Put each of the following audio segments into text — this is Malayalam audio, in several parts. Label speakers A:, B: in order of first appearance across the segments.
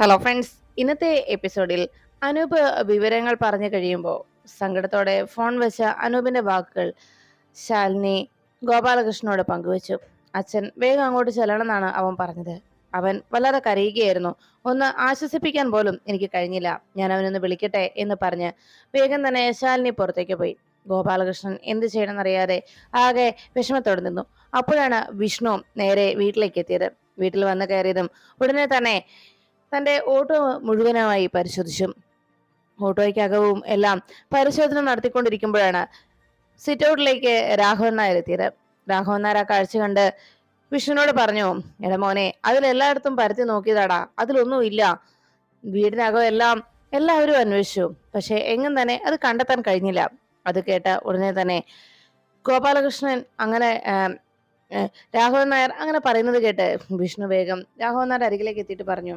A: ഹലോ ഫ്രണ്ട്സ് ഇന്നത്തെ എപ്പിസോഡിൽ അനൂപ് വിവരങ്ങൾ പറഞ്ഞു കഴിയുമ്പോൾ സങ്കടത്തോടെ ഫോൺ വെച്ച അനൂപിന്റെ വാക്കുകൾ ശാലിനി ഗോപാലകൃഷ്ണനോട് പങ്കുവച്ചു. അച്ഛൻ വേഗം അങ്ങോട്ട് ചെല്ലണമെന്നാണ് അവൻ പറഞ്ഞത്. അവൻ വളരെ കരയുകയായിരുന്നു. ഒന്ന് ആശ്വസിപ്പിക്കാൻ പോലും എനിക്ക് കഴിഞ്ഞില്ല. ഞാൻ അവനൊന്ന് വിളിക്കട്ടെ എന്ന് പറഞ്ഞ് വേഗം തന്നെ ശാലിനി പുറത്തേക്ക് പോയി. ഗോപാലകൃഷ്ണൻ എന്ത് ചെയ്യണമെന്നറിയാതെ ആകെ വിഷമത്തോടെ നിന്നു. അപ്പോഴാണ് വിഷ്ണു നേരെ വീട്ടിലേക്ക് എത്തിയത്. വീട്ടിൽ വന്ന് കയറിയതും ഉടനെ തന്നെ തന്റെ ഓട്ടോ മുഴുവനായി പരിശോധിച്ചു ഓട്ടോയ്ക്കകവും എല്ലാം പരിശോധന നടത്തിക്കൊണ്ടിരിക്കുമ്പോഴാണ് സിറ്റ് ഔട്ടിലേക്ക് രാഘവൻ നായർ എത്തിയത്. രാഘവൻ നായർ ആ കാഴ്ച കണ്ട് വിഷ്ണുവിനോട് പറഞ്ഞു എടാ മോനെ അതിലെല്ലായിടത്തും പരത്തി നോക്കിയതാടാ അതിലൊന്നും ഇല്ല. വീടിനകം എല്ലാം എല്ലാവരും അന്വേഷിച്ചു. പക്ഷെ എങ്ങും തന്നെ അത് കണ്ടെത്താൻ കഴിഞ്ഞില്ല. അത് കേട്ട ഉടനെ തന്നെ ഗോപാലകൃഷ്ണൻ അങ്ങനെ രാഘവൻ നായർ അങ്ങനെ പറയുന്നത് കേട്ട് വിഷ്ണു വേഗം രാഘവൻ നായർ അരികിലേക്ക് എത്തിയിട്ട് പറഞ്ഞു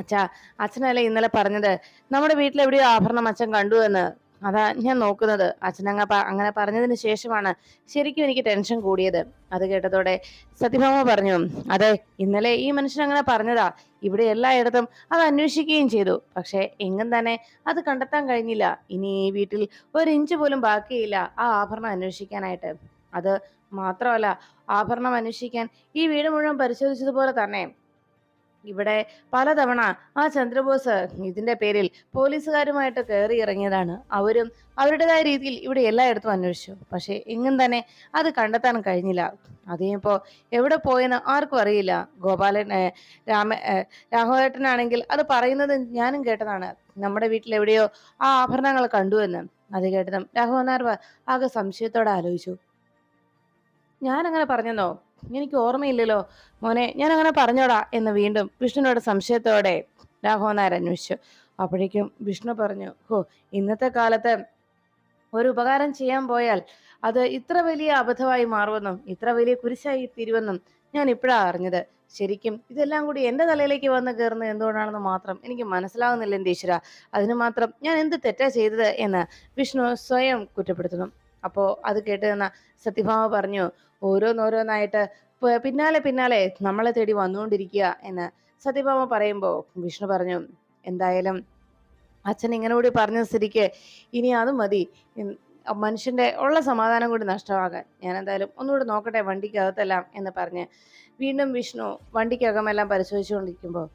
A: അച്ഛാ അച്ഛനല്ലേ ഇന്നലെ പറഞ്ഞത്? നമ്മുടെ വീട്ടിൽ എവിടെയോ ആഭരണം അച്ഛൻ കണ്ടു എന്ന്. അതാ ഞാൻ നോക്കുന്നത്. അച്ഛനങ്ങ അങ്ങനെ പറഞ്ഞതിന് ശേഷമാണ് ശരിക്കും എനിക്ക് ടെൻഷൻ കൂടിയത്. അത് കേട്ടതോടെ സത്യഭാമ പറഞ്ഞു അതെ ഇന്നലെ ഈ മനുഷ്യൻ അങ്ങനെ പറഞ്ഞതാ. ഇവിടെ എല്ലായിടത്തും അത് അന്വേഷിക്കുകയും ചെയ്തു. പക്ഷെ എങ്ങും തന്നെ അത് കണ്ടെത്താൻ കഴിഞ്ഞില്ല. ഇനി ഈ വീട്ടിൽ ഒരു ഇഞ്ച് പോലും ബാക്കിയില്ല ആ ആഭരണം അന്വേഷിക്കാനായിട്ട്. അത് മാത്രമല്ല ആഭരണം അന്വേഷിക്കാൻ ഈ വീട് മുഴുവൻ പരിശോധിച്ചതുപോലെ തന്നെ. ഇവിടെ പലതവണ ആ ചന്ദ്രബോസ് ഇതിന്റെ പേരിൽ പോലീസുകാരുമായിട്ട് കയറി ഇറങ്ങിയതാണ്. അവരും അവരുടേതായ രീതിയിൽ ഇവിടെ എല്ലായിടത്തും അന്വേഷിച്ചു. പക്ഷെ എങ്ങും തന്നെ അത് കണ്ടെത്താൻ കഴിഞ്ഞില്ല. അതിപ്പോ എവിടെ പോയെന്ന് ആർക്കും അറിയില്ല. ഗോപാലൻ രാമ രാഘവേട്ടനാണെങ്കിൽ അത് പറയുന്നത് ഞാനും കേട്ടതാണ്. നമ്മുടെ വീട്ടിൽ എവിടെയോ ആ ആഭരണങ്ങൾ കണ്ടുവെന്ന് അത് കേട്ടതും രാഘവനാർവ് ആകെ സംശയത്തോടെ ആലോചിച്ചു. ഞാൻ അങ്ങനെ പറഞ്ഞെന്നോ? എനിക്ക് ഓർമ്മയില്ലല്ലോ. മോനെ ഞാൻ അങ്ങനെ പറഞ്ഞോടാ എന്ന് വീണ്ടും വിഷ്ണുവിനോട് സംശയത്തോടെ രാഘവൻ നായർ അന്വേഷിച്ചു. അപ്പോഴേക്കും വിഷ്ണു പറഞ്ഞു ഹോ ഇന്നത്തെ കാലത്ത് ഒരു ഉപകാരം ചെയ്യാൻ പോയാൽ അത് ഇത്ര വലിയ അബദ്ധമായി മാറുമെന്നും ഇത്ര വലിയ കുരിശായി തീരുമെന്നും ഞാൻ ഇപ്പോഴാണ് അറിഞ്ഞത്. ശരിക്കും ഇതെല്ലാം കൂടി എന്റെ തലയിലേക്ക് വന്ന് കയറുന്നത് എന്തുകൊണ്ടാണെന്ന് മാത്രം എനിക്ക് മനസ്സിലാവുന്നില്ല എന്തീശ്വര ഈശ്വര അതിന് മാത്രം ഞാൻ എന്ത് തെറ്റാ ചെയ്തത് എന്ന് വിഷ്ണു സ്വയം കുറ്റപ്പെടുത്തുന്നു. അപ്പോ അത് കേട്ട് നിന്ന സത്യഭാമ പറഞ്ഞു ഓരോന്നോരോന്നായിട്ട് പിന്നാലെ പിന്നാലെ നമ്മളെ തേടി വന്നുകൊണ്ടിരിക്കുക എന്ന് സത്യഭാമ പറയുമ്പോൾ വിഷ്ണു പറഞ്ഞു എന്തായാലും അച്ഛൻ ഇങ്ങനെ കൂടി പറഞ്ഞ സ്ഥിതിക്ക് ഇനി അത് മതി. മനുഷ്യന്റെ ഉള്ള സമാധാനം കൂടി നഷ്ടമാകാൻ. ഞാൻ എന്തായാലും ഒന്നുകൂടി നോക്കട്ടെ വണ്ടിക്കകത്തെല്ലാം എന്ന് പറഞ്ഞ് വീണ്ടും വിഷ്ണു വണ്ടിക്കകമെല്ലാം പരിശോധിച്ചുകൊണ്ടിരിക്കുമ്പോൾ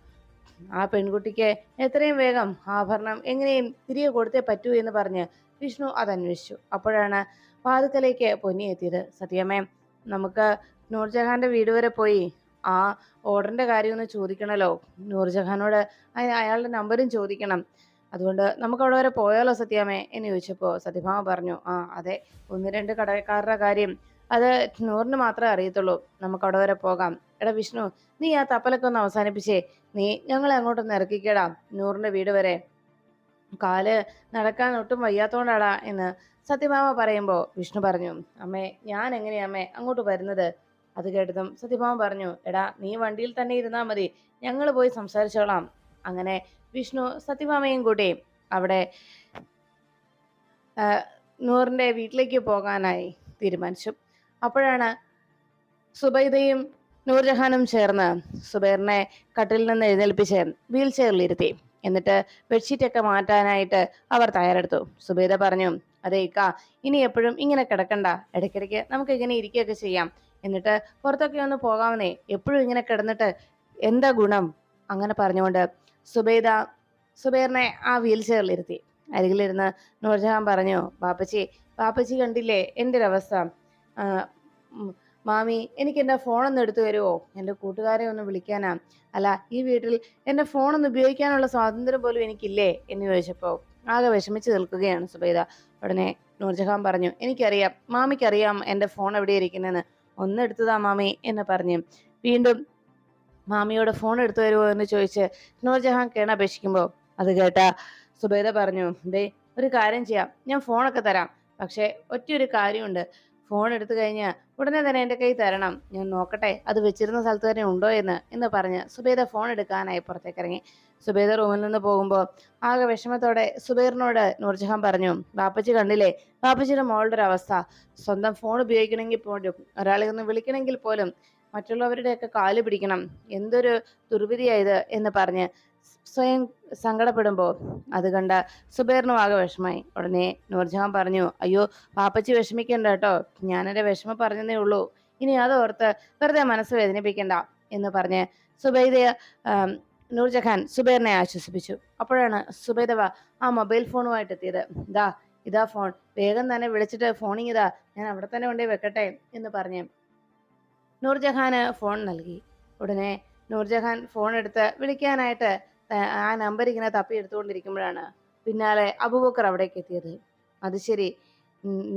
A: ആ പെൺകുട്ടിക്ക് എത്രയും വേഗം ആഭരണം എങ്ങനെയും തിരികെ കൊടുത്തേ പറ്റൂ എന്ന് പറഞ്ഞ് വിഷ്ണു അത് അന്വേഷിച്ചു അപ്പോഴാണ് വാതുക്കലേക്ക് പൊന്നി എത്തിയത്. സത്യമേ നമുക്ക് നൂർജഹാന്റെ വീട് വരെ പോയി. ആ ഓർഡറിന്റെ കാര്യം ഒന്ന് ചോദിക്കണല്ലോ. നൂർജഹാനോട് അയ- അയാളുടെ നമ്പറും ചോദിക്കണം. അതുകൊണ്ട് നമുക്ക് അവിടെ വരെ പോയാലോ സത്യാമേ എന്ന് ചോദിച്ചപ്പോൾ സത്യഭാമ പറഞ്ഞു ആ അതെ ഒന്ന് രണ്ട് കടക്കാരുടെ കാര്യം. അത് നൂറിന് മാത്രമേ അറിയത്തുള്ളൂ. നമുക്ക് അവിടെ വരെ പോകാം. എടാ വിഷ്ണു നീ ആ തപ്പലൊക്കെ ഒന്ന് അവസാനിപ്പിച്ചേ. നീ ഞങ്ങളെ അങ്ങോട്ടൊന്ന് ഇറക്കിക്കേടാ. നൂറിന്റെ വീട് വരെ. കാൽ നടക്കാൻ ഒട്ടും വയ്യാത്തോണ്ടാടാ എന്ന് സത്യഭാമ പറയുമ്പോൾ വിഷ്ണു പറഞ്ഞു അമ്മേ ഞാൻ എങ്ങനെയാ അമ്മേ അങ്ങോട്ട് വരുന്നത്? അത് കേട്ടതും സത്യഭാമ പറഞ്ഞു എടാ നീ വണ്ടിയിൽ തന്നെ ഇരുന്നാ മതി ഞങ്ങൾ പോയി സംസാരിച്ചോളാം. അങ്ങനെ വിഷ്ണു സത്യഭാമയും കൂട്ടി അവിടെ നൂറിന്റെ വീട്ടിലേക്ക് പോകാനായി തീരുമാനിച്ചു. അപ്പോഴാണ് സുബൈദയും നൂർജഹാനും ചേർന്ന് സുബൈറിനെ കട്ടിൽ നിന്ന് എഴുന്നേൽപ്പിച്ച് വീൽ ചെയറിലിരുത്തി. എന്നിട്ട് ബെഡ്ഷീറ്റൊക്കെ മാറ്റാനായിട്ട് അവർ തയ്യാറെടുത്തു. സുബേദ പറഞ്ഞു അതെ ഇക്ക ഇനി എപ്പോഴും ഇങ്ങനെ കിടക്കണ്ട. ഇടയ്ക്കിടയ്ക്ക് നമുക്ക് ഇങ്ങനെ ഇരിക്കുകയൊക്കെ ചെയ്യാം. എന്നിട്ട് പുറത്തൊക്കെ ഒന്ന് പോകാമെന്നേ എപ്പോഴും ഇങ്ങനെ കിടന്നിട്ട് എന്താ ഗുണം? അങ്ങനെ പറഞ്ഞുകൊണ്ട് സുബൈദ സുബൈറിനെ ആ വീൽ ചെയറിലിരുത്തി അരികിലിരുന്ന് നൂർജഹാൻ പറഞ്ഞു ബാപ്പച്ചി ബാപ്പച്ചി കണ്ടില്ലേ? എന്റെ ഒരവസ്ഥ മാമി എനിക്ക് എന്റെ ഫോണൊന്ന് എടുത്തു തരുമോ എന്റെ കൂട്ടുകാരെ ഒന്ന് വിളിക്കാനാ. അല്ല ഈ വീട്ടിൽ എന്റെ ഫോണൊന്ന് ഉപയോഗിക്കാനുള്ള സ്വാതന്ത്ര്യം പോലും എനിക്കില്ലേ? എന്ന് ചോദിച്ചപ്പോൾ ആകെ വിഷമിച്ച് നിൽക്കുകയാണ് സുബൈദ. ഉടനെ നൂർജഹാൻ പറഞ്ഞു എനിക്കറിയാം മാമിക്കറിയാം എന്റെ ഫോൺ എവിടെ ഇരിക്കുന്നതെന്ന് ഒന്ന് എടുത്തതാ മാമി എന്ന് പറഞ്ഞു. വീണ്ടും മാമിയോട് ഫോൺ എടുത്തു തരുമോ എന്ന് ചോദിച്ച് നൂർജഹാൻ കേണപേക്ഷിക്കുമ്പോൾ അത് കേട്ട സുബൈദ പറഞ്ഞു ദേ ഒരു കാര്യം ചെയ്യാം ഞാൻ ഫോണൊക്കെ തരാം. പക്ഷേ ഒറ്റയൊരു കാര്യമുണ്ട്. ഫോൺ എടുത്തു കഴിഞ്ഞ് ഉടനെ തന്നെ എന്റെ കൈ തരണം. ഞാൻ നോക്കട്ടെ അത് വെച്ചിരുന്ന സ്ഥലത്ത് തന്നെ ഉണ്ടോ എന്ന് എന്ന് പറഞ്ഞ് സുബേദ ഫോൺ എടുക്കാനായി പുറത്തേക്ക് ഇറങ്ങി. സുബൈദ റൂമിൽ നിന്ന് പോകുമ്പോൾ ആകെ വിഷമത്തോടെ സുബൈറിനോട് നൂർജഹാൻ പറഞ്ഞു ബാപ്പച്ചി കണ്ടില്ലേ ബാപ്പച്ചിയുടെ മോളുടെ ഒരു അവസ്ഥ സ്വന്തം ഫോൺ ഉപയോഗിക്കണമെങ്കിൽ പോലും ഒരാളെ ഒന്ന് വിളിക്കണമെങ്കിൽ പോലും മറ്റുള്ളവരുടെയൊക്കെ കാൽ പിടിക്കണം. എന്തൊരു ദുർവിധിയായത് എന്ന് പറഞ്ഞ് സ്വയം സങ്കടപ്പെടുമ്പോൾ അത് കണ്ട സുബൈറിനും ആകെ വിഷമായി ഉടനെ നൂർജഹാൻ പറഞ്ഞു അയ്യോ പാപ്പച്ചി വിഷമിക്കണ്ട കേട്ടോ. ഞാനെന്റെ വിഷമം പറഞ്ഞതേ ഉള്ളൂ. ഇനി അതോർത്ത് വെറുതെ മനസ്സ് വേദനിപ്പിക്കണ്ട എന്ന് പറഞ്ഞ് സുബൈദ നൂർജഹാൻ സുബൈറിനെ ആശ്വസിപ്പിച്ചു. അപ്പോഴാണ് സുബൈദവ ആ മൊബൈൽ ഫോണുമായിട്ട് എത്തിയത്. ഇതാ ഇതാ ഫോൺ. വേഗം തന്നെ വിളിച്ചിട്ട് ഫോണിങ് ഇതാ. ഞാൻ അവിടെ തന്നെ കൊണ്ടേ വെക്കട്ടെ എന്ന് പറഞ്ഞ് നൂർജഹാന് ഫോൺ നൽകി. ഉടനെ നൂർജഹാൻ ഫോൺ എടുത്ത് വിളിക്കാനായിട്ട് ആ നമ്പർ ഇങ്ങനെ തപ്പി എടുത്തുകൊണ്ടിരിക്കുമ്പോഴാണ് പിന്നാലെ അബൂബക്കർ അവിടേക്ക് എത്തിയത്. അത് ശരി.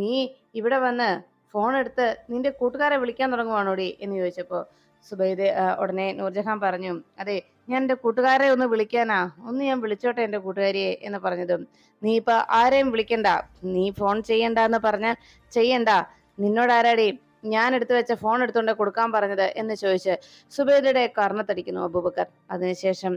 A: നീ ഇവിടെ വന്ന് ഫോൺ എടുത്ത് നിന്റെ കൂട്ടുകാരെ വിളിക്കാൻ തുടങ്ങുവാണോടി എന്ന് ചോദിച്ചപ്പോൾ സുബൈദ് ഉടനെ നൂർജഹാൻ പറഞ്ഞു അതെ ഞാൻ എന്റെ കൂട്ടുകാരെ ഒന്ന് വിളിക്കാനാ. ഒന്ന് ഞാൻ വിളിച്ചോട്ടെ എന്റെ കൂട്ടുകാരിയെ എന്ന് പറഞ്ഞതും. നീ ഇപ്പൊ ആരെയും വിളിക്കണ്ട. നീ ഫോൺ ചെയ്യണ്ട എന്ന് പറഞ്ഞാൽ ചെയ്യണ്ട. നിന്നോട് ആരാടി ഞാൻ എടുത്തു വെച്ച ഫോൺ എടുത്തുകൊണ്ട് കൊടുക്കാൻ പറഞ്ഞത്? എന്ന് ചോദിച്ച് സുബൈദയുടെ കർണത്തടിക്കുന്നു അബൂബക്കർ. അതിനുശേഷം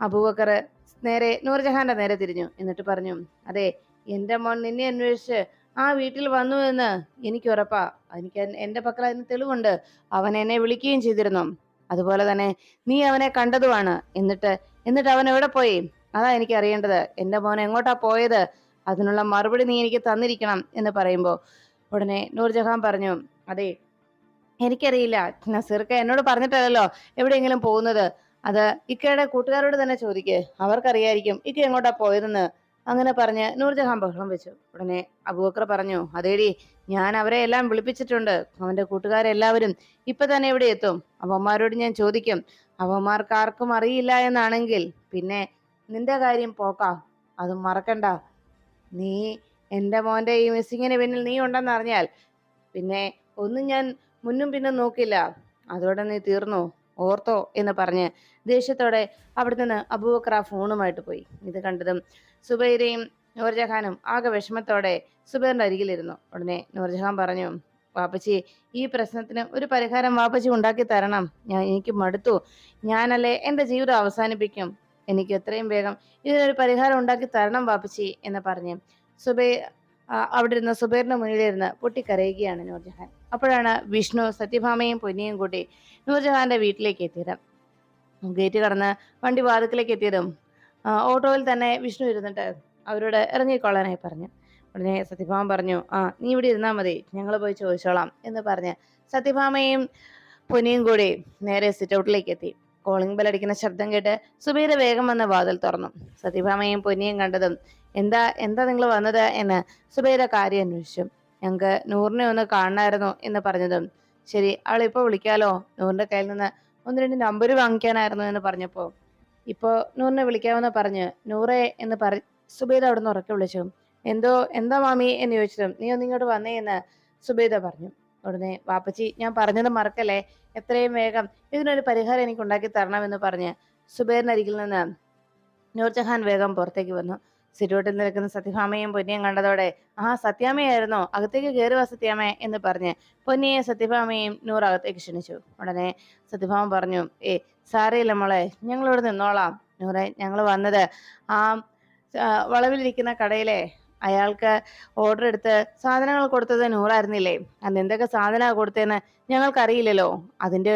A: അബൂബക്കർ നേരെ നൂർജഹാന്റെ നേരെ തിരിഞ്ഞു. എന്നിട്ട് പറഞ്ഞു അതെ എന്റെ മോൻ നിന്നെ അന്വേഷിച്ച് ആ വീട്ടിൽ വന്നു എന്ന് എനിക്ക് ഉറപ്പാ. എനിക്ക് എന്റെ പക്കൽ അതിന് തെളിവുണ്ട്. അവൻ എന്നെ വിളിക്കുകയും ചെയ്തിരുന്നു. അതുപോലെ തന്നെ നീ അവനെ കണ്ടതുമാണ്. എന്നിട്ട് എന്നിട്ട് അവൻ എവിടെ പോയി? അതാ എനിക്ക് അറിയേണ്ടത്. എന്റെ മോൻ എങ്ങോട്ടാ പോയത്? അതിനുള്ള മറുപടി നീ എനിക്ക് തന്നിരിക്കണം. എന്ന് പറയുമ്പോൾ ഉടനെ നൂർജഹാൻ പറഞ്ഞു അതെ എനിക്കറിയില്ല. നസീർക്ക എന്നോട് പറഞ്ഞിട്ടല്ലോ എവിടെയെങ്കിലും പോകുന്നത്. അത് ഇക്കയുടെ കൂട്ടുകാരോട് തന്നെ ചോദിക്കേ. അവർക്കറിയായിരിക്കും ഇക്ക എങ്ങോട്ടാ പോയതെന്ന്. അങ്ങനെ പറഞ്ഞ് നൂർജഹാൻ ബഹളം വെച്ചു. ഉടനെ അബൂബക്കർ പറഞ്ഞു അതേടി ഞാൻ അവരെ എല്ലാം വിളിപ്പിച്ചിട്ടുണ്ട്. അവന്റെ കൂട്ടുകാരെല്ലാവരും ഇപ്പൊ തന്നെ ഇവിടെ എത്തും. അവന്മാരോട് ഞാൻ ചോദിക്കും അവന്മാർക്ക് ആർക്കും അറിയില്ല എന്നാണെങ്കിൽ. പിന്നെ നിന്റെ കാര്യം പോക്കാം. അത് മറക്കണ്ട. നീ എന്റെ മോന്റെ ഈ മിസ്സിങ്ങിന് പിന്നിൽ നീ ഉണ്ടെന്ന് അറിഞ്ഞാൽ പിന്നെ ഒന്നും ഞാൻ മുന്നും പിന്നും നോക്കില്ല. അതോടെ നീ തീർന്നു? ഓർത്തോ എന്ന് പറഞ്ഞ് ദേഷ്യത്തോടെ അവിടെ നിന്ന് അബൂബക്കർ ഫോണുമായിട്ട് പോയി. ഇത് കണ്ടതും സുബൈരയും നൂർജഹാനും ആകെ വിഷമത്തോടെ സുബൈറിന്റെ അരികിലിരുന്നു. ഉടനെ നൂർജഹാൻ പറഞ്ഞു വാപ്പച്ചി ഈ പ്രശ്നത്തിന് ഒരു പരിഹാരം വാപ്പച്ചി ഉണ്ടാക്കി തരണം. ഞാൻ എനിക്ക് മടുത്തു. ഞാനല്ലേ എന്റെ ജീവിതം അവസാനിപ്പിക്കും. എനിക്ക് എത്രയും വേഗം ഇതിനൊരു പരിഹാരം ഉണ്ടാക്കി തരണം വാപ്പച്ചി എന്ന് പറഞ്ഞ് സുബൈ അവിടെ ഇരുന്ന സുബൈറിന്റെ മുന്നിലിരുന്ന് പൊട്ടിക്കരയുകയാണ് നൂർജഹാൻ. അപ്പോഴാണ് വിഷ്ണു സത്യഭാമയും പൊന്നിയും കൂട്ടി നൂർജഹാന്റെ വീട്ടിലേക്ക് എത്തിയത്. ഗേറ്റ് കടന്ന് വണ്ടി വാതുക്കിലേക്ക് എത്തിയതും ഓട്ടോയിൽ തന്നെ വിഷ്ണു ഇരുന്നിട്ട് അവരോട് ഇറങ്ങിക്കൊള്ളാനായി പറഞ്ഞു. ഉടനെ സത്യഭാമൻ പറഞ്ഞു ആ നീ ഇവിടെ ഇരുന്നാൽ മതി ഞങ്ങൾ പോയി ചോദിച്ചോളാം എന്ന് പറഞ്ഞ് സത്യഭാമയും പൊന്നിയും കൂടി നേരെ സിറ്റ് ഔട്ടിലേക്ക് എത്തി. കോളിംഗ് ബെൽ അടിക്കുന്ന ശബ്ദം കേട്ട് സുബീർ വേഗം വന്ന് വാതിൽ തുറന്നു. സത്യഭാമയും പൊന്നിയും കണ്ടതും എന്താ എന്താ നിങ്ങൾ വന്നത്? എന്ന് സുബൈര കാര്യം അന്വേഷിച്ചു. ഞങ്ങൾക്ക് നൂറിനെ ഒന്ന് കാണണമായിരുന്നു എന്ന് പറഞ്ഞതും. ശരി അവൾ ഇപ്പോൾ വിളിക്കാലോ? നൂറിന്റെ കയ്യിൽ നിന്ന് ഒന്ന് രണ്ട് നമ്പർ വാങ്ങിക്കാനായിരുന്നു എന്ന് പറഞ്ഞപ്പോൾ ഇപ്പോൾ നൂറിനെ വിളിക്കാമെന്ന് പറഞ്ഞ് നൂറേ എന്ന് പറ സുബേദ അവിടെ നിന്ന് ഉറക്കെ വിളിച്ചു. എന്തോ എന്താ മാമി എന്ന് ചോദിച്ചതും നീ ഒന്ന് ഇങ്ങോട്ട് വന്നേ എന്ന് സുബേദ പറഞ്ഞു. ഉടനെ വാപ്പച്ചി ഞാൻ പറഞ്ഞത് മറക്കല്ലേ? എത്രയും വേഗം ഇതിനൊരു പരിഹാരം എനിക്ക് ഉണ്ടാക്കി തരണമെന്ന് പറഞ്ഞ് അരികിൽ നിന്ന് നൂർജഹാൻ വേഗം പുറത്തേക്ക് വന്നു. സിറ്റോട്ടിൽ നിൽക്കുന്ന സത്യഭാമയും പൊന്നിയും കണ്ടതോടെ ആ സത്യാമയായിരുന്നു അകത്തേക്ക് കയറുക സത്യാമേ എന്ന് പറഞ്ഞ് പൊന്നിയെ സത്യഭാമയും നൂറകത്തേക്ക് ക്ഷണിച്ചു. ഉടനെ സത്യഭാമ പറഞ്ഞു ഏ സാരയില്ല മോളെ ഞങ്ങളിവിടെ നിന്നോളാം. നൂറെ ഞങ്ങൾ വന്നത് ആ, വളവിലിരിക്കുന്ന കടയിലെ അയാൾക്ക് ഓർഡർ എടുത്ത് സാധനങ്ങൾ കൊടുത്തത് നൂറായിരുന്നില്ലേ? അന്ന് എന്തൊക്കെ സാധനമാണ് കൊടുത്തതെന്ന് ഞങ്ങൾക്കറിയില്ലല്ലോ. അതിന്റെ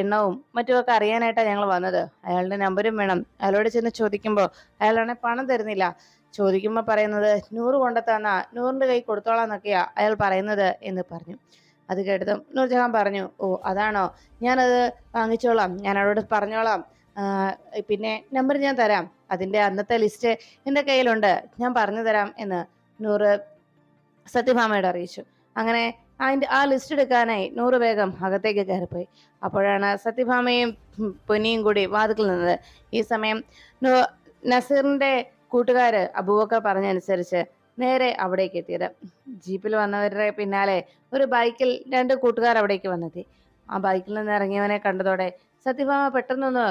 A: എണ്ണവും മറ്റുമൊക്കെ അറിയാനായിട്ടാണ് ഞങ്ങൾ വന്നത്. അയാളുടെ നമ്പരും വേണം. അയാളോട് ചെന്ന് ചോദിക്കുമ്പോൾ അയാളാണെ പണം തരുന്നില്ല. ചോദിക്കുമ്പോൾ പറയുന്നത് നൂറ് കൊണ്ടെത്താന്ന നൂറിന്റെ കൈ കൊടുത്തോളാന്നൊക്കെയാ അയാൾ പറയുന്നത് എന്ന് പറഞ്ഞു. അത് കേട്ടതും നൂർജഹാൻ പറഞ്ഞു ഓ അതാണോ? ഞാനത് വാങ്ങിച്ചോളാം. ഞാൻ അവരോട് പറഞ്ഞോളാം. പിന്നെ നമ്പർ ഞാൻ തരാം. അതിന്റെ അന്നത്തെ ലിസ്റ്റ് എന്റെ കയ്യിലുണ്ട്. ഞാൻ പറഞ്ഞു തരാം എന്ന് നൂറ് സത്യഭാമയോട് അറിയിച്ചു. അങ്ങനെ അതിന്റെ ആ ലിസ്റ്റ് എടുക്കാനായി നൂറ് വേഗം അകത്തേക്ക് കയറിപ്പോയി. അപ്പോഴാണ് സത്യഭാമയും പൊന്നിയും കൂടി വാതിക്കൽ നിന്നത്. ഈ സമയം നസീറിന്റെ കൂട്ടുകാര് അബൂബക്കർ പറഞ്ഞനുസരിച്ച് നേരെ അവിടേക്ക് എത്തിയത്. ജീപ്പിൽ വന്നവരുടെ പിന്നാലെ ഒരു ബൈക്കിൽ രണ്ട് കൂട്ടുകാർ അവിടേക്ക് വന്നെത്തി. ആ ബൈക്കിൽ നിന്ന് ഇറങ്ങിയവനെ കണ്ടതോടെ സത്യഭാമ പെട്ടെന്നൊന്ന്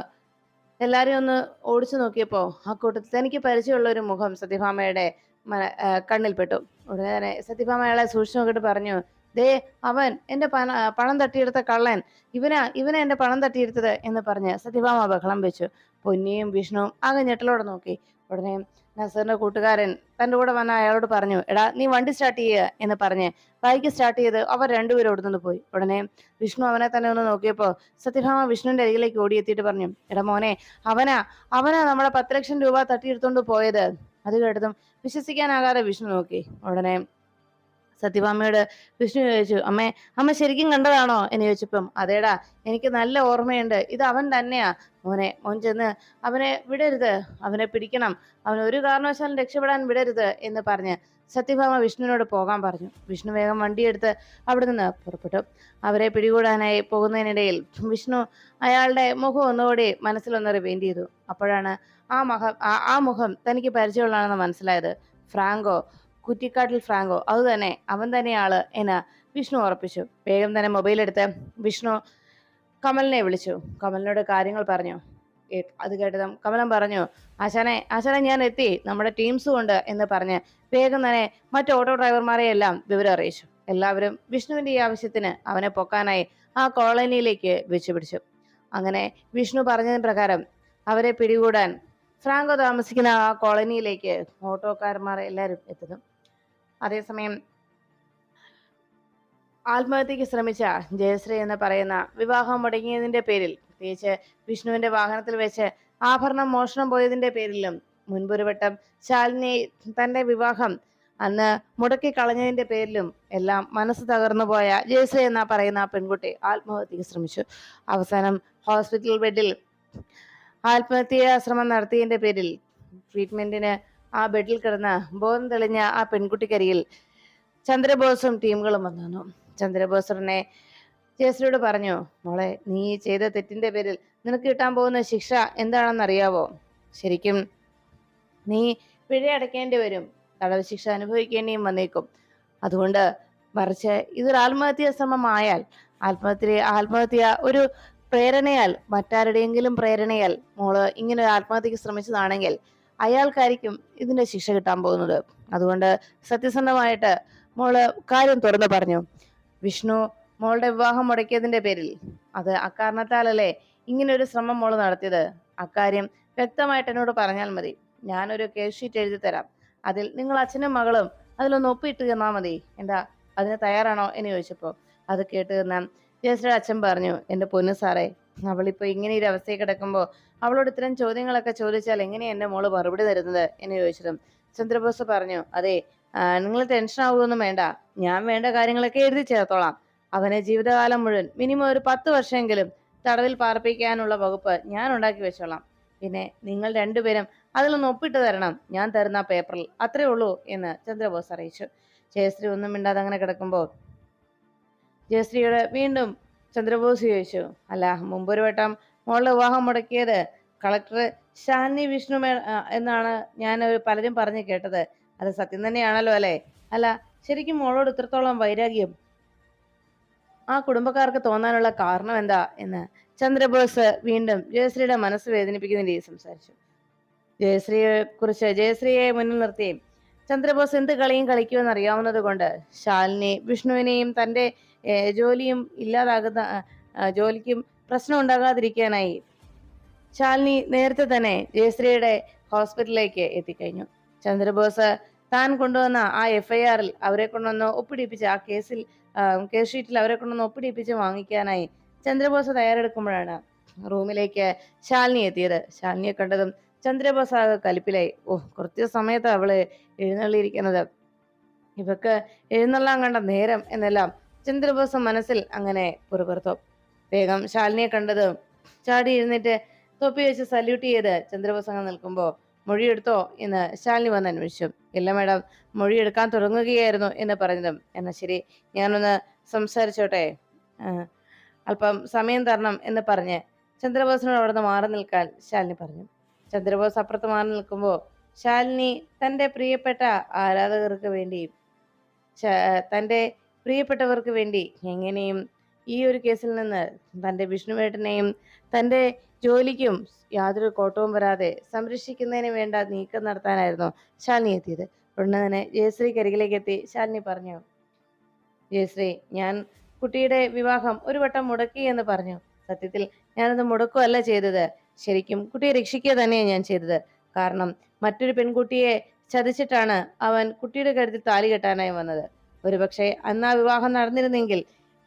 A: എല്ലാരെയും ഒന്ന് ഓടിച്ചു നോക്കിയപ്പോ ആ കൂട്ടത്തിൽ തനിക്ക് പരിചയമുള്ള ഒരു മുഖം സത്യഭാമയുടെ മന- കണ്ണിൽപ്പെട്ടു ഉടനെ തന്നെ സത്യഭാമ അയാളെ സൂക്ഷിച്ചു നോക്കിയിട്ട് പറഞ്ഞു ദേ അവൻ എന്റെ പണ പണം തട്ടിയെടുത്ത കള്ളൻ. ഇവനാ ഇവനെ എന്റെ പണം തട്ടിയെടുത്തത് എന്ന് പറഞ്ഞ് സത്യഭാമ ബഹളം വെച്ചു. പൊന്നിയും വിഷ്ണുവും ആകെ ഞെട്ടലോടെ നോക്കി. ഉടനെ നസറിന്റെ കൂട്ടുകാരൻ തന്റെ കൂടെ വന്ന അയാളോട് പറഞ്ഞു എടാ നീ വണ്ടി സ്റ്റാർട്ട് ചെയ്യുക എന്ന് പറഞ്ഞ് ബൈക്ക് സ്റ്റാർട്ട് ചെയ്ത് അവർ രണ്ടുപേരും ഓടുന്നു പോയി. ഉടനെ വിഷ്ണു അവനെ തന്നെ ഒന്ന് നോക്കിയപ്പോ സത്യഭാമ വിഷ്ണുവിന്റെ അരികിലേക്ക് ഓടിയെത്തിയിട്ട് പറഞ്ഞു എടാ മോനെ അവനാ അവനാ നമ്മളെ പത്ത് ലക്ഷം രൂപ തട്ടിയെടുത്തോണ്ട് പോയത്. അത് കേട്ടതും വിശ്വസിക്കാനാകാതെ വിഷ്ണു നോക്കി. ഉടനെ സത്യഭാമയോട് വിഷ്ണു ചോദിച്ചു അമ്മേ അമ്മ ശരിക്കും കണ്ടതാണോ? എന്ന് ചോദിച്ചപ്പം അതേടാ എനിക്ക് നല്ല ഓർമ്മയുണ്ട്. ഇത് അവൻ തന്നെയാ. മോനെ മോൻ ചെന്ന് അവനെ വിടരുത്. അവനെ പിടിക്കണം. അവൻ ഒരു കാരണവശാലും രക്ഷപ്പെടാൻ വിടരുത് എന്ന് പറഞ്ഞ് സത്യഭാമ വിഷ്ണുവിനോട് പോകാൻ പറഞ്ഞു. വിഷ്ണു വേഗം വണ്ടിയെടുത്ത് അവിടെ നിന്ന് പുറപ്പെട്ടു. അവരെ പിടികൂടാനായി പോകുന്നതിനിടയിൽ വിഷ്ണു അയാളുടെ മുഖം ഒന്നുകൂടി മനസ്സിലൊന്ന് റിവൈൻഡ് ചെയ്തു. അപ്പോഴാണ് ആ മുഖം ആ- മുഖം തനിക്ക് പരിചയമുള്ളതാണെന്ന് മനസ്സിലായത് ഫ്രാങ്കോ. കുറ്റിക്കാട്ടിൽ ഫ്രാങ്കോ. അത് തന്നെ അവൻ തന്നെയാൾ എന്ന് വിഷ്ണു ഉറപ്പിച്ചു. വേഗം തന്നെ മൊബൈൽ എടുത്ത് വിഷ്ണു കമലിനെ വിളിച്ചു. കമലിനോട് കാര്യങ്ങൾ പറഞ്ഞു. അത് കേട്ടതും കമലം പറഞ്ഞു ആശാനെ ആശാനെ ഞാൻ എത്തി. നമ്മുടെ ടീംസും ഉണ്ട് എന്ന് പറഞ്ഞ് വേഗം തന്നെ മറ്റു ഓട്ടോ ഡ്രൈവർമാരെ എല്ലാം വിവരം അറിയിച്ചു. എല്ലാവരും വിഷ്ണുവിന്റെ ഈ ആവശ്യത്തിന് അവനെ പൊക്കാനായി ആ കോളനിയിലേക്ക് വെച്ചു പിടിച്ചു അങ്ങനെ വിഷ്ണു പറഞ്ഞതിന് പ്രകാരം അവരെ പിടികൂടാൻ ഫ്രാങ്കോ താമസിക്കുന്ന ആ കോളനിയിലേക്ക് ഓട്ടോക്കാരന്മാർ എല്ലാവരും എത്തുന്നു. അതേസമയം ആത്മഹത്യക്ക് ശ്രമിച്ച ജയശ്രീ എന്ന് പറയുന്ന വിവാഹം മുടങ്ങിയതിന്റെ പേരിൽ പ്രത്യേകിച്ച് വിഷ്ണുവിന്റെ വാഹനത്തിൽ വെച്ച് ആഭരണം മോഷണം പോയതിന്റെ പേരിലും മുൻപൊരു വട്ടം ശാലിനി തന്റെ വിവാഹം അന്ന് മുടക്കി കളഞ്ഞതിന്റെ പേരിലും എല്ലാം മനസ്സ് തകർന്നു പോയ ജയശ്രീ എന്ന പറയുന്ന പെൺകുട്ടി ആത്മഹത്യക്ക് ശ്രമിച്ചു. അവസാനം ഹോസ്പിറ്റൽ ബെഡിൽ ആത്മഹത്യാ ശ്രമം നടത്തിയതിന്റെ പേരിൽ ട്രീറ്റ്മെന്റിന് ആ ബെഡിൽ കിടന്ന് ബോധം തെളിഞ്ഞ ആ പെൺകുട്ടിക്കരിയിൽ ചന്ദ്രബോസും ടീമുകളും വന്നു. ചന്ദ്രബോസറിനെ ജയശ്രീയോട് പറഞ്ഞു മോളെ നീ ചെയ്ത തെറ്റിന്റെ പേരിൽ നിനക്ക് കിട്ടാൻ പോകുന്ന ശിക്ഷ എന്താണെന്നറിയാവോ? ശരിക്കും നീ പിഴ അടയ്ക്കേണ്ടി വരും. തടവ് ശിക്ഷ അനുഭവിക്കേണ്ടിയും വന്നേക്കും. അതുകൊണ്ട് മറിച്ച് ഇതൊരു ആത്മഹത്യാ ശ്രമമായാൽ ആത്മഹത്യ ആത്മഹത്യ ഒരു പ്രേരണയാൽ മറ്റാരുടെയെങ്കിലും പ്രേരണയാൽ മോൾ ഇങ്ങനെ ആത്മഹത്യക്ക് ശ്രമിച്ചതാണെങ്കിൽ അയാൾക്കായിരിക്കും ഇതിന്റെ ശിക്ഷ കിട്ടാൻ പോകുന്നത്. അതുകൊണ്ട് സത്യസന്ധമായിട്ട് മോൾ കാര്യം തുറന്നു പറഞ്ഞു. വിഷ്ണു മോളുടെ വിവാഹം മുടക്കിയതിന്റെ പേരിൽ. അത് അക്കാരണത്താലല്ലേ ഇങ്ങനെ ഒരു ശ്രമം മോൾ നടത്തിയത്? അക്കാര്യം വ്യക്തമായിട്ട് എന്നോട് പറഞ്ഞാൽ മതി. ഞാനൊരു കേസ് ഷീറ്റ് എഴുതി തരാം. അതിൽ നിങ്ങൾ അച്ഛനും മകളും അതിലൊന്ന് ഒപ്പിട്ട് തന്നാൽ മതി. എന്താ അതിന് തയ്യാറാണോ? എന്ന് ചോദിച്ചപ്പോൾ അത് കേട്ട് തന്നാൽ ജയശ്രീ അച്ഛൻ പറഞ്ഞു എന്റെ പൊന്നു സാറേ അവളിപ്പോ ഇങ്ങനെ ഒരു അവസ്ഥയിൽ കിടക്കുമ്പോൾ അവളോട് ഇത്തരം ചോദ്യങ്ങളൊക്കെ ചോദിച്ചാൽ എങ്ങനെയാ എന്റെ മോൾ മറുപടി തരുന്നത് എന്ന് ചോദിച്ചതും ചന്ദ്രബോസ് പറഞ്ഞു അതെ നിങ്ങൾ ടെൻഷൻ ആവുകയൊന്നും വേണ്ട. ഞാൻ വേണ്ട കാര്യങ്ങളൊക്കെ എഴുതി ചേർത്തോളാം. അവനെ ജീവിതകാലം മുഴുവൻ മിനിമം ഒരു പത്ത് വർഷമെങ്കിലും തടവിൽ പാർപ്പിക്കാനുള്ള വകുപ്പ് ഞാൻ ഉണ്ടാക്കി വെച്ചോളാം. പിന്നെ നിങ്ങൾ രണ്ടുപേരും അതിലൊന്ന് ഒപ്പിട്ട് തരണം. ഞാൻ തരുന്ന പേപ്പറിൽ അത്രേ ഉള്ളൂ എന്ന് ചന്ദ്രബോസ് അറിയിച്ചു. ജയശ്രീ ഒന്നും മിണ്ടാതെ അങ്ങനെ കിടക്കുമ്പോൾ ജയശ്രീയുടെ വീണ്ടും ചന്ദ്രബോസ് ചോദിച്ചു അല്ല മുമ്പൊരു വട്ടം മോളുടെ വിവാഹം മുടക്കിയത് കളക്ടർ ഷാനി വിഷ്ണു എന്നാണ് ഞാൻ പലരും പറഞ്ഞു കേട്ടത്. അത് സത്യം തന്നെയാണല്ലോ അല്ലേ? അല്ല ശരിക്കും മോളോട് ഇത്രത്തോളം വൈരാഗ്യം ആ കുടുംബക്കാർക്ക് തോന്നാനുള്ള കാരണം എന്താ? എന്ന് ചന്ദ്രബോസ് വീണ്ടും ജയശ്രീയുടെ മനസ്സ് വേദനിപ്പിക്കുന്ന രീതി സംസാരിച്ചു. ജയശ്രീയെ കുറിച്ച് ജയശ്രീയെ മുന്നിൽ നിർത്തി. ചന്ദ്രബോസ് എന്ത് കളിയും കളിക്കുമെന്ന് അറിയാവുന്നത് കൊണ്ട് ശാലിനി വിഷ്ണുവിനെയും തന്റെ ജോലിയും ഇല്ലാതാകുന്ന ആ, ആ, ജോലിക്കും പ്രശ്നം ഉണ്ടാകാതിരിക്കാനായി ശാലിനി നേരത്തെ തന്നെ ജയശ്രീയുടെ ഹോസ്പിറ്റലിലേക്ക് എത്തിക്കഴിഞ്ഞു. ചന്ദ്രബോസ് താൻ കൊണ്ടുവന്ന ആ എഫ്ഐആറിൽ അവരെ കൊണ്ടുവന്ന് ഒപ്പിടിപ്പിച്ച് ആ കേസിൽ കേസ് ഷീറ്റിൽ അവരെ കൊണ്ടുവന്ന് ഒപ്പിടിപ്പിച്ച് വാങ്ങിക്കാനായി ചന്ദ്രബോസ് തയ്യാറെടുക്കുമ്പോഴാണ് റൂമിലേക്ക് ശാലിനി എത്തിയത്. ശാലിനിയെ കണ്ടതും ചന്ദ്രബോസ് ആകെ കലിപ്പിലായി. ഓ കൃത്യസമയത്ത് അവൾ എഴുന്നള്ളിയിരിക്കുന്നത്. ഇവക്ക് എഴുന്നള്ളാൻ കണ്ട നേരം എന്നെല്ലാം ചന്ദ്രബോസ് മനസ്സിൽ അങ്ങനെ പുറപുറത്തു വേഗം ശാലിനിയെ കണ്ടത് ചാടി എഴുന്നേറ്റ് തൊപ്പി വെച്ച് സല്യൂട്ട് ചെയ്ത് ചന്ദ്രബോസ് അങ്ങ് നിൽക്കുമ്പോൾ മൊഴിയെടുത്തോ എന്ന് ശാലിനി വന്ന് അന്വേഷിച്ചു. ഇല്ല മാഡം മൊഴിയെടുക്കാൻ തുടങ്ങുകയായിരുന്നു എന്ന് പറഞ്ഞതും. എന്നാൽ ശരി ഞാനൊന്ന് സംസാരിച്ചോട്ടെ? അല്പം സമയം തരണം എന്ന് പറഞ്ഞ് ചന്ദ്രബോസിനോട് അവിടെ നിന്ന് മാറി നിൽക്കാൻ ശാലിനി പറഞ്ഞു. ചന്ദ്രബോസ് അപ്പുറത്ത് മാറി നിൽക്കുമ്പോൾ ശാലിനി തന്റെ പ്രിയപ്പെട്ട ആരാധകർക്ക് വേണ്ടി തന്റെ പ്രിയപ്പെട്ടവർക്ക് വേണ്ടി എങ്ങനെയും ഈ ഒരു കേസിൽ നിന്ന് തന്റെ വിഷ്ണുവേട്ടനെയും തന്റെ ജോലിക്കും യാതൊരു കോട്ടവും വരാതെ സംരക്ഷിക്കുന്നതിന് വേണ്ട നീക്കം നടത്താനായിരുന്നു ശാലിനി എത്തിയത്. ഉടനെ തന്നെ ജയശ്രീ കരികിലേക്ക് എത്തി ശാലിനി പറഞ്ഞു ജയശ്രീ ഞാൻ കുട്ടിയുടെ വിവാഹം ഒരു വട്ടം മുടക്കി എന്ന് പറഞ്ഞു. സത്യത്തിൽ ഞാനത് മുടക്കുകയല്ല ചെയ്തത്. ശരിക്കും കുട്ടിയെ രക്ഷിക്കുക തന്നെയാണ് ഞാൻ ചെയ്തത്. കാരണം മറ്റൊരു പെൺകുട്ടിയെ ചതിച്ചിട്ടാണ് അവൻ കുട്ടിയുടെ കരുത്തിൽ താലി കെട്ടാനായി വന്നത്. ഒരുപക്ഷെ അന്ന് ആ വിവാഹം നടന്നിരുന്നെങ്കിൽ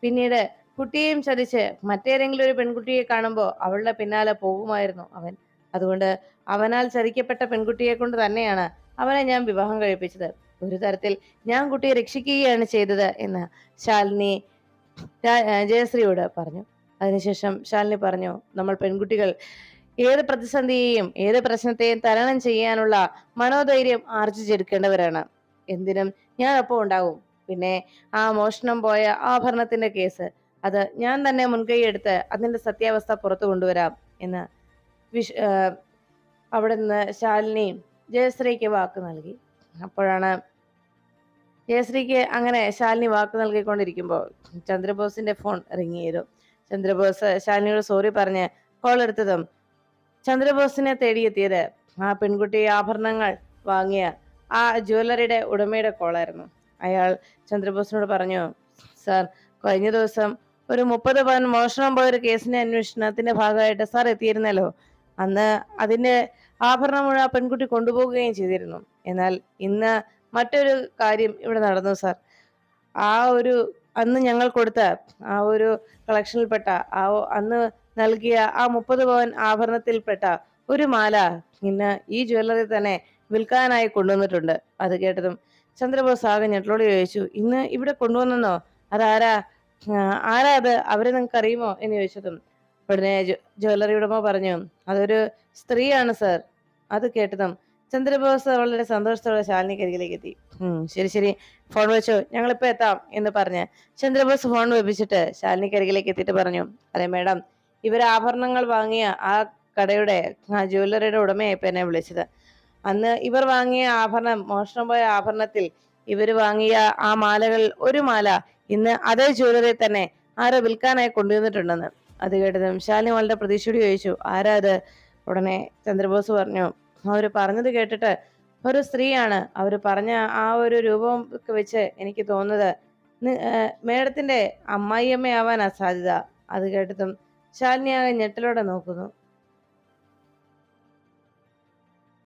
A: പിന്നീട് കുട്ടിയെയും ചതിച്ച് മറ്റേതെങ്കിലും ഒരു പെൺകുട്ടിയെ കാണുമ്പോൾ അവളുടെ പിന്നാലെ പോകുമായിരുന്നു അവൻ. അതുകൊണ്ട് അവനാൽ ചതിക്കപ്പെട്ട പെൺകുട്ടിയെ കൊണ്ട് തന്നെയാണ് അവനെ ഞാൻ വിവാഹം കഴിപ്പിച്ചത്. ഒരു തരത്തിൽ ഞാൻ കുട്ടിയെ രക്ഷിക്കുകയാണ് ചെയ്തത് എന്ന് ശാലിനി ജയശ്രീയോട് പറഞ്ഞു. അതിനുശേഷം ശാലിനി പറഞ്ഞു നമ്മൾ പെൺകുട്ടികൾ ഏത് പ്രതിസന്ധിയെയും ഏത് പ്രശ്നത്തെയും തരണം ചെയ്യാനുള്ള മനോധൈര്യം ആർജിച്ചെടുക്കേണ്ടവരാണ് എന്തിനും ഞാൻ ഒപ്പം ഉണ്ടാവും പിന്നെ ആ മോഷണം പോയ ആഭരണത്തിന്റെ കേസ്. അത് ഞാൻ തന്നെ മുൻകൈ എടുത്ത് അതിന്റെ സത്യാവസ്ഥ പുറത്തു കൊണ്ടുവരാം എന്ന് വിഷ് അവിടെ നിന്ന് ശാലിനിയും ജയശ്രീക്ക് വാക്ക് നൽകി. അപ്പോഴാണ് ജയശ്രീക്ക് അങ്ങനെ ശാലിനി വാക്ക് നൽകിക്കൊണ്ടിരിക്കുമ്പോൾ ചന്ദ്രബോസിന്റെ ഫോൺ റിങ് ചെയ്തു ചന്ദ്രബോസ് ശാലിനിയോട് സോറി പറഞ്ഞ് കോൾ എടുത്തതും ചന്ദ്രബോസിനെ തേടിയെത്തിയത് ആ പെൺകുട്ടി ആഭരണങ്ങൾ വാങ്ങിയ ആ ജ്വല്ലറിയുടെ ഉടമയുടെ കോളായിരുന്നു അയാൾ ചന്ദ്രബോസിനോട് പറഞ്ഞു സാർ കഴിഞ്ഞ ദിവസം ഒരു മുപ്പത് പവൻ മോഷണം പോയ ഒരു കേസിന്റെ അന്വേഷണത്തിന്റെ ഭാഗമായിട്ട് സാർ എത്തിയിരുന്നല്ലോ. അന്ന് അതിന്റെ ആഭരണം മുഴുവൻ ആ പെൺകുട്ടി കൊണ്ടുപോകുകയും ചെയ്തിരുന്നു. എന്നാൽ ഇന്ന് മറ്റൊരു കാര്യം ഇവിടെ നടന്നു സാർ. ആ ഒരു അന്ന് ഞങ്ങൾ കൊടുത്ത ആ ഒരു കളക്ഷനിൽപ്പെട്ട ആ അന്ന് നൽകിയ ആ മുപ്പത് പവൻ ആഭരണത്തിൽപ്പെട്ട ഒരു മാല ഇന്ന് ഈ ജ്വല്ലറി തന്നെ വിൽക്കാനായി കൊണ്ടുവന്നിട്ടുണ്ട്. അത് കേട്ടതും ചന്ദ്രബോസ് ആകെ ഞെട്ടലോട് ചോദിച്ചു ഇന്ന് ഇവിടെ കൊണ്ടുവന്നോ അതാരാ? ആരാ അത്? അവരെ നിങ്ങൾക്ക് അറിയുമോ എന്ന് ചോദിച്ചതും ഉടനെ ജ്വല്ലറി ഉടമ പറഞ്ഞു അതൊരു സ്ത്രീയാണ് സർ. അത് കേട്ടതും ചന്ദ്രബോസ് വളരെ സന്തോഷത്തോടെ ശാലിനിക്ക് അരികിലേക്ക് എത്തി. ശരി ശരി. ഫോൺ വെച്ചോ. ഞങ്ങളിപ്പോ എത്താം എന്ന് പറഞ്ഞ് ചന്ദ്രബോസ് ഫോൺ വെപ്പിച്ചിട്ട് ശാലിനിക്ക് അരികിലേക്ക് എത്തിയിട്ട് പറഞ്ഞു അതെ മേഡം. ഇവർ ആഭരണങ്ങൾ വാങ്ങിയ ആ കടയുടെ ആ ജ്വല്ലറിയുടെ ഉടമയായിപ്പോ എന്നെ വിളിച്ചത്. അന്ന് ഇവർ വാങ്ങിയ ആഭരണം മോഷണം പോയ ആഭരണത്തിൽ ഇവർ വാങ്ങിയ ആ മാലകൾ ഒരു മാല ഇന്ന് അതേ ജ്വല്ലറി തന്നെ ആരോ വിൽക്കാനായി കൊണ്ടുവന്നിട്ടുണ്ടെന്ന്. അത് കേട്ടതും ശാലിനി വളരെ പ്രതീക്ഷയോട് ചോദിച്ചു ആരാ അത് ഉടനെ ചന്ദ്രബോസ് പറഞ്ഞു അവർ പറഞ്ഞത് കേട്ടിട്ട് ഒരു സ്ത്രീയാണ്. അവർ പറഞ്ഞ ആ ഒരു രൂപം ഒക്കെ വെച്ച് എനിക്ക് തോന്നുന്നത് മേഡത്തിന്റെ അമ്മായിയമ്മയാവാനാ സാധ്യത. അത് കേട്ടതും ശാലിനി ആകെ ഞെട്ടലോടെ നോക്കുന്നു.